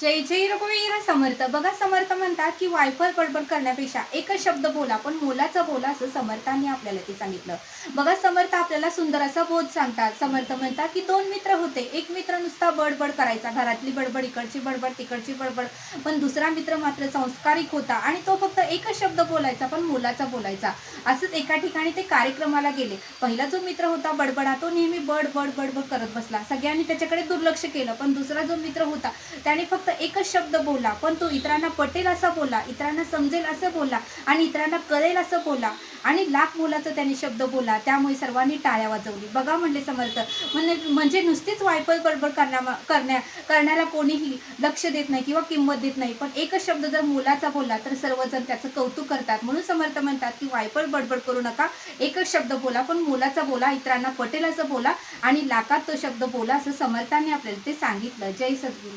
जय जय रघुवीर समर्थ. बघा समर्थ म्हणतात की वायफळ बडबड करण्यापेक्षा एकच शब्द बोला पण मोलाचा बोला असं समर्थांनी आपल्याला ते सांगितलं. बघा समर्थ आपल्याला सुंदर असा बोध सांगतात. समर्थ म्हणतात की दोन मित्र होते. एक मित्र नुसता बडबड करायचा. घरातली बडबड इकडची बडबड तिकडची बडबड. पण दुसरा मित्र मात्र संस्कारिक होता आणि तो फक्त एकच शब्द बोलायचा पण मोलाचा बोलायचा. असंच एका ठिकाणी ते कार्यक्रमाला गेले. पहिला जो मित्र होता बडबडा तो नेहमी बड बड बडबड करत बसला. सगळ्यांनी त्याच्याकडे दुर्लक्ष केलं पण दुसरा जो मित्र होता त्याने फक्त एकच शब्द बोला पण तो इतरांना पटेल असा बोला इतरांना समजेल असं बोला आणि इतरांना कळेल असं बोला आणि लाख मोलाचा त्याने शब्द बोला त्यामुळे सर्वांनी टाळ्या वाजवली. बघा म्हणले समर्थ म्हणजे म्हणजे नुसतीच वायफळ बडबड करण्या करण्या करण्याला कोणीही लक्ष देत नाही किंवा किंमत देत नाही पण एकच शब्द जर मोलाचा बोलला तर सर्वजण त्याचं कौतुक करतात. म्हणून समर्थ म्हणतात की वायफळ बडबड करू नका एकच शब्द बोला पण मोलाचा बोला इतरांना पटेल असं बोला आणि लाखात तो शब्द बोला असं समर्थांनी आपल्याला ते सांगितलं. जय सद्गुरू.